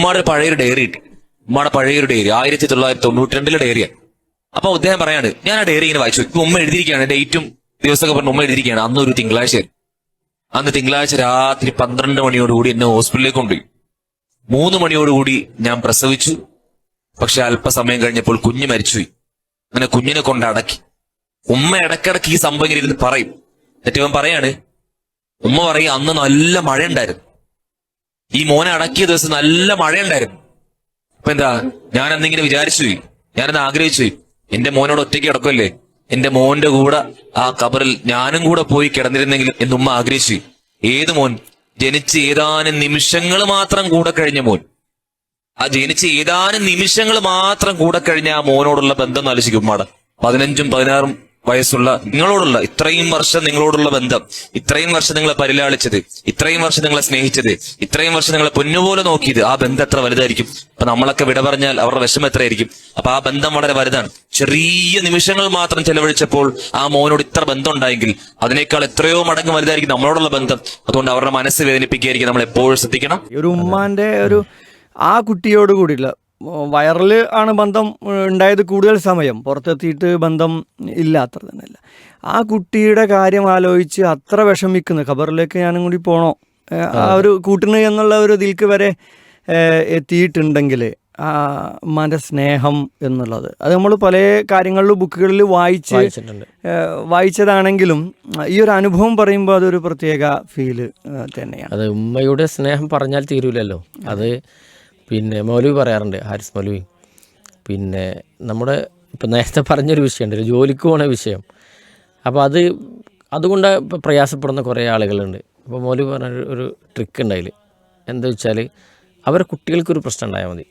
ഉമ്മയുടെ പഴയൊരു ഡയറി കിട്ടി. ഉമ്മയുടെ പഴയൊരു ഡയറി ആയിരത്തി തൊള്ളായിരത്തി തൊണ്ണൂറ്റി രണ്ടിലെ ഡയറിയാണ് അപ്പൊ അദ്ദേഹം പറയാണ് ഞാൻ ആ ഡയറി ഇങ്ങനെ വായിച്ചു. ഉമ്മ എഴുതിയിരിക്കുകയാണ് ഡേറ്റും ദിവസമൊക്കെ പറഞ്ഞ് ഉമ്മ എഴുതിയിരിക്കുകയാണ്. അന്ന് ഒരു തിങ്കളാഴ്ച അന്ന് തിങ്കളാഴ്ച രാത്രി പന്ത്രണ്ട് മണിയോടുകൂടി എന്നെ ഹോസ്പിറ്റലിലേക്ക് കൊണ്ടുപോയി. മൂന്ന് മണിയോടുകൂടി ഞാൻ പ്രസവിച്ചു. പക്ഷെ അല്പസമയം കഴിഞ്ഞപ്പോൾ കുഞ്ഞ് മരിച്ചുപോയി. അങ്ങനെ കുഞ്ഞിനെ കൊണ്ട് അടക്കി. ഉമ്മ ഇടക്കിടക്ക് ഈ സംഭവം ഇരുന്ന് പറയും. എന്നിട്ട് ഇവൻ പറയാണ് ഉമ്മ പറയും അന്ന് നല്ല മഴ ഉണ്ടായിരുന്നു ഈ മോനെ അടക്കിയ ദിവസം നല്ല മഴയുണ്ടായിരുന്നു. അപ്പൊ എന്താ ഞാൻ അന്നിങ്ങനെ വിചാരിച്ചു. ഞാനന്ന് ആഗ്രഹിച്ചു. എന്റെ മോനോട് ഒറ്റയ്ക്ക് കിടക്കുമല്ലേ എന്റെ മോന്റെ കൂടെ ആ കബറിൽ ഞാനും കൂടെ പോയി കിടന്നിരുന്നെങ്കിൽ എന്ന് ഉമ്മ ആഗ്രഹിച്ചു. ഏത് മോൻ? ജനിച്ച് ഏതാനും നിമിഷങ്ങൾ മാത്രം കൂടെ കഴിഞ്ഞ മോൻ. ആ ജനിച്ച് ഏതാനും നിമിഷങ്ങൾ മാത്രം കൂടെ കഴിഞ്ഞ ആ മോനോടുള്ള ബന്ധം ആലോചിക്കും ഉമ്മാടെ. പതിനഞ്ചും പതിനാറും വയസ്സുള്ള നിങ്ങളോടുള്ള ഇത്രയും വർഷം നിങ്ങളോടുള്ള ബന്ധം ഇത്രയും വർഷം നിങ്ങളെ പരിലാളിച്ചത് ഇത്രയും വർഷം നിങ്ങളെ സ്നേഹിച്ചത് ഇത്രയും വർഷം നിങ്ങളെ പൊന്നുപോലെ നോക്കിയത് ആ ബന്ധം എത്ര വലുതായിരിക്കും? അപ്പൊ നമ്മളൊക്കെ വിട പറഞ്ഞാൽ അവരുടെ വിഷമം എത്രയായിരിക്കും? അപ്പൊ ആ ബന്ധം വളരെ വലുതാണ്. ചെറിയ നിമിഷങ്ങൾ മാത്രം ചെലവഴിച്ചപ്പോൾ ആ മോനോട് ഇത്ര ബന്ധം ഉണ്ടായെങ്കിൽ അതിനേക്കാൾ എത്രയോ മടങ്ങ് വലുതായിരിക്കും നമ്മളോടുള്ള ബന്ധം. അതുകൊണ്ട് അവരുടെ മനസ്സ് വേദനിപ്പിക്കുകയായിരിക്കും. നമ്മൾ എപ്പോഴും ശ്രദ്ധിക്കണം ഒരു ഉമ്മാന്റെ ഒരു ആ കുട്ടിയോട് കൂടിയുള്ള വയറിൽ ആണ് ബന്ധം ഉണ്ടായത് കൂടുതൽ സമയം. പുറത്തെത്തിയിട്ട് ബന്ധം ഇല്ല അത്ര തന്നെയല്ല. ആ കുട്ടിയുടെ കാര്യം ആലോചിച്ച് അത്ര വിഷമിക്കുന്നു. ഖബറിലേക്ക് ഞാനും കൂടി പോണോ? ആ ഒരു കൂട്ടിന് എന്നുള്ള ഒരു ഇതിൽക്ക് വരെ എത്തിയിട്ടുണ്ടെങ്കിൽ ആ ഉമ്മാന്റെ സ്നേഹം എന്നുള്ളത്. അത് നമ്മൾ പല കാര്യങ്ങളിലും ബുക്കുകളിൽ വായിച്ച് വായിച്ചതാണെങ്കിലും ഈ ഒരു അനുഭവം പറയുമ്പോൾ അതൊരു പ്രത്യേക ഫീൽ തന്നെയാണ്. അത് ഉമ്മയുടെ സ്നേഹം പറഞ്ഞാൽ തീരൂലല്ലോ. അത് പിന്നെ മൗലവി പറയാറുണ്ട് ഹാരിസ് മൗലവി. പിന്നെ നമ്മുടെ ഇപ്പം നേരത്തെ പറഞ്ഞൊരു വിഷയമുണ്ട് ജോലിക്ക് പോണ വിഷയം. അപ്പോൾ അത് അതുകൊണ്ട് ഇപ്പോൾ പ്രയാസപ്പെടുന്ന കുറേ ആളുകളുണ്ട്. അപ്പോൾ മൗലവി പറഞ്ഞ ഒരു- ഒരു ട്രിക്ക് ഉണ്ട് അതിൽ എന്താ വെച്ചാൽ അവരെ കുട്ടികൾക്കൊരു പ്രശ്നം ഉണ്ടായാൽ മതി.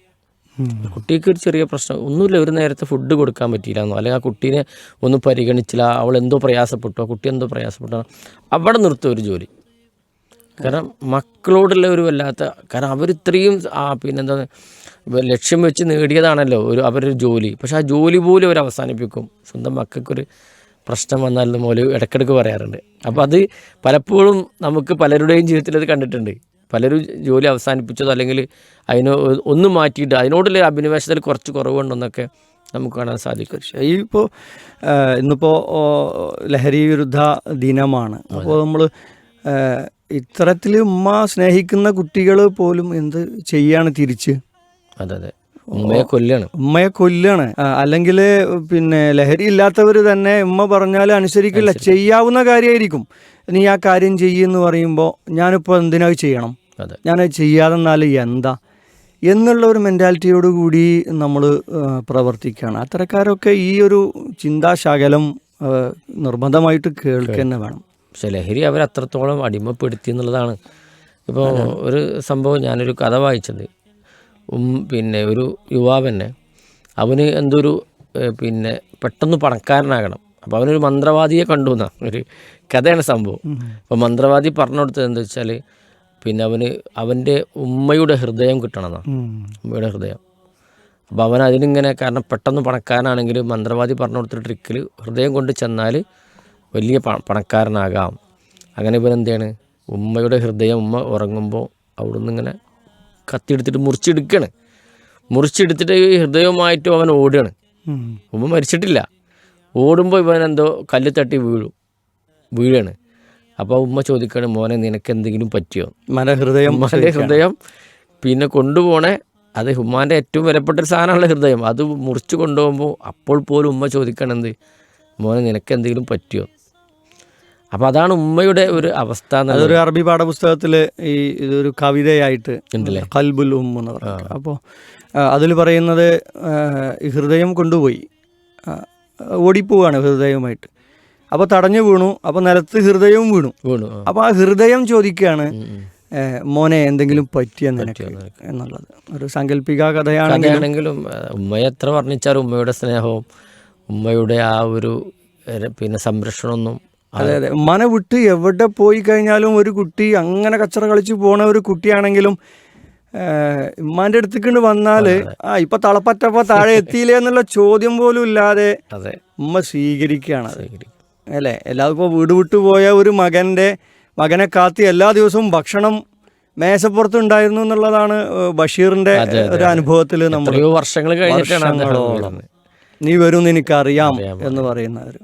കുട്ടിക്ക് ഒരു ചെറിയ പ്രശ്നം ഒന്നുമില്ല ഒരു നേരത്തെ ഫുഡ് കൊടുക്കാൻ പറ്റിയില്ല എന്നോ അല്ലെങ്കിൽ ആ കുട്ടീനെ ഒന്നും പരിഗണിച്ചില്ല അവൾ എന്തോ പ്രയാസപ്പെട്ടു കുട്ടി എന്തോ പ്രയാസപ്പെട്ടോ അവിടെ നിർത്തും ഒരു ജോലി. കാരണം മക്കളോടുള്ള ഒരു വല്ലാത്ത കാരണം അവരിത്രയും ആ പിന്നെന്താ ലക്ഷ്യം വെച്ച് നേടിയതാണല്ലോ ഒരു അവരൊരു ജോലി. പക്ഷെ ആ ജോലി പോലും അവർ അവസാനിപ്പിക്കും. സ്വന്തം മക്കൾക്കൊരു പ്രശ്നം വന്നാൽ മൂലം ഇടയ്ക്കിടയ്ക്ക് പറയാറുണ്ട്. അപ്പോൾ അത് പലപ്പോഴും നമുക്ക് പലരുടെയും ജീവിതത്തിൽ അത് കണ്ടിട്ടുണ്ട്. പലരും ജോലി അവസാനിപ്പിച്ചതോ അല്ലെങ്കിൽ അതിന് ഒന്നും മാറ്റിയിട്ട് അതിനോടുള്ള അഭിനിവേശത്തിൽ കുറച്ച് കുറവുണ്ടെന്നൊക്കെ നമുക്ക് കാണാൻ സാധിക്കും. ഈ ഇപ്പോൾ ഇന്നിപ്പോൾ ലഹരി വിരുദ്ധ ദിനമാണ്. അപ്പോൾ നമ്മൾ ഇത്തരത്തിൽ ഉമ്മ സ്നേഹിക്കുന്ന കുട്ടികൾ പോലും എന്ത് ചെയ്യാണ് തിരിച്ച്? അതെ അതെ. ഉമ്മയെ കൊല്ലാണ്. ഉമ്മയെ കൊല്ലാണ്. അല്ലെങ്കിൽ പിന്നെ ലഹരി ഇല്ലാത്തവർ തന്നെ ഉമ്മ പറഞ്ഞാൽ അനുസരിക്കില്ല ചെയ്യാവുന്ന കാര്യമായിരിക്കും നീ ആ കാര്യം ചെയ്യുമെന്ന് പറയുമ്പോൾ ഞാനിപ്പോൾ എന്തിനാ ചെയ്യണം? അതെ. ചെയ്യാതെ ചെയ്യാതെന്നാൽ എന്താ? എന്നുള്ള ഒരു മെന്റാലിറ്റിയോട് കൂടി നമ്മൾ പ്രവർത്തിക്കുകയാണ് അത്തരക്കാരൊക്കെ ഈ ഒരു ചിന്താശകലം നിർബന്ധമായിട്ട് കേൾക്കുക തന്നെ വേണം. പക്ഷെ ലഹരി അവർ അത്രത്തോളം അടിമപ്പെടുത്തി എന്നുള്ളതാണ്. ഇപ്പോൾ ഒരു സംഭവം ഞാനൊരു കഥ വായിച്ചത്. പിന്നെ ഒരു യുവാവന്നെ അവന് എന്തൊരു പിന്നെ പെട്ടെന്ന് പണക്കാരനാകണം. അപ്പോൾ അവനൊരു മന്ത്രവാദിയെ കണ്ടു എന്നാ ഒരു കഥയാണ് സംഭവം. അപ്പോൾ മന്ത്രവാദി പറഞ്ഞു കൊടുത്തത് എന്താ വെച്ചാൽ പിന്നെ അവന് അവന്റെ ഉമ്മയുടെ ഹൃദയം കിട്ടണമെന്നാണ് ഉമ്മയുടെ ഹൃദയം. അപ്പോൾ അവൻ അതിനിങ്ങനെ കാരണം പെട്ടെന്ന് പണക്കാരനാണെങ്കിൽ മന്ത്രവാദി പറഞ്ഞു കൊടുത്ത ട്രിക്കിൽ ഹൃദയം കൊണ്ട് ചെന്നാൽ വലിയ പ- പണക്കാരനാകാം. അങ്ങനെ ഇവൻ എന്താണ് ഉമ്മയുടെ ഹൃദയം ഉമ്മ ഉറങ്ങുമ്പോൾ അവിടുന്ന് ഇങ്ങനെ കത്തിയെടുത്തിട്ട് മുറിച്ചെടുക്കുകയാണ് മുറിച്ചെടുത്തിട്ട് ഈ ഹൃദയവുമായിട്ട് അവൻ ഓടുകയാണ്. ഉമ്മ മരിച്ചിട്ടില്ല. ഓടുമ്പോൾ ഇവൻ എന്തോ കല്ല് തട്ടി വീഴും വീഴാണ്. അപ്പോൾ ഉമ്മ ചോദിക്കാണ് മോനെ നിനക്ക് എന്തെങ്കിലും പറ്റിയോ? മനഹൃദയം ഹൃദയം പിന്നെ കൊണ്ടുപോണേ അത് ഉമ്മാന്റെ ഏറ്റവും വിലപ്പെട്ട ഒരു സാധനമുള്ള ഹൃദയം. അത് മുറിച്ച് കൊണ്ടുപോകുമ്പോൾ അപ്പോൾ പോലും ഉമ്മ ചോദിക്കണെന്ത് മോനെ നിനക്ക് എന്തെങ്കിലും പറ്റിയോ? അപ്പോൾ അതാണ് ഉമ്മയുടെ ഒരു അവസ്ഥ അതൊരു അറബി പാഠപുസ്തകത്തിൽ ഈ ഇതൊരു കവിതയായിട്ട് ഉണ്ടല്ലേ? കൽബുൽ ഉം എന്ന് പറയുന്നത് അപ്പോൾ അതിൽ പറയുന്നത് ഹൃദയം കൊണ്ടുപോയി. ഓടിപ്പോവാണ് ഹൃദയവുമായിട്ട്. അപ്പോൾ തടഞ്ഞു വീണു. അപ്പോൾ നിലത്ത് ഹൃദയവും വീണു. വീണു. അപ്പോൾ ആ ഹൃദയം ചോദിക്കുകയാണ്. മോനെ എന്തെങ്കിലും പറ്റിയ നിനക്ക്? എന്നുള്ളത്. ഒരു സാങ്കല്പിക കഥയാണെങ്കിലും ഉമ്മയെ എത്ര വർണിച്ചാലും ഉമ്മയുടെ സ്നേഹവും ഉമ്മയുടെ ആ ഒരു പിന്നെ സംരക്ഷണമൊന്നും അതെ അതെ ഉമ്മാനെ വിട്ട് എവിടെ പോയി കഴിഞ്ഞാലും ഒരു കുട്ടി അങ്ങനെ കച്ചറ കളിച്ച് പോണ ഒരു കുട്ടിയാണെങ്കിലും ഉമ്മാന്റെ അടുത്തേക്ക് വന്നാൽ ആ ഇപ്പൊ തളപ്പറ്റപ്പോ താഴെ എത്തിയില്ലേ എന്നുള്ള ചോദ്യം പോലും ഇല്ലാതെ ഉമ്മ സ്വീകരിക്കുകയാണ്. അല്ലെ? എല്ലാതും ഇപ്പോൾ വീട് വിട്ടു പോയ ഒരു മകന്റെ മകനെ കാത്തി എല്ലാ ദിവസവും ഭക്ഷണം മേശപ്പുറത്ത് ഉണ്ടായിരുന്നു എന്നുള്ളതാണ് ബഷീറിന്റെ ഒരു അനുഭവത്തിൽ നമ്മൾ വർഷങ്ങൾ കഴിഞ്ഞിട്ടാണ്. നീ വരും എനിക്കറിയാം എന്ന് പറയുന്ന ഒരു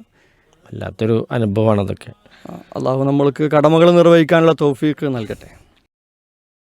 വല്ലാത്തൊരു അനുഭവമാണ് അതൊക്കെ. അള്ളാഹു നമ്മൾക്ക് കടമകൾ നിർവഹിക്കാനുള്ള തോഫീക്ക് നൽകട്ടെ.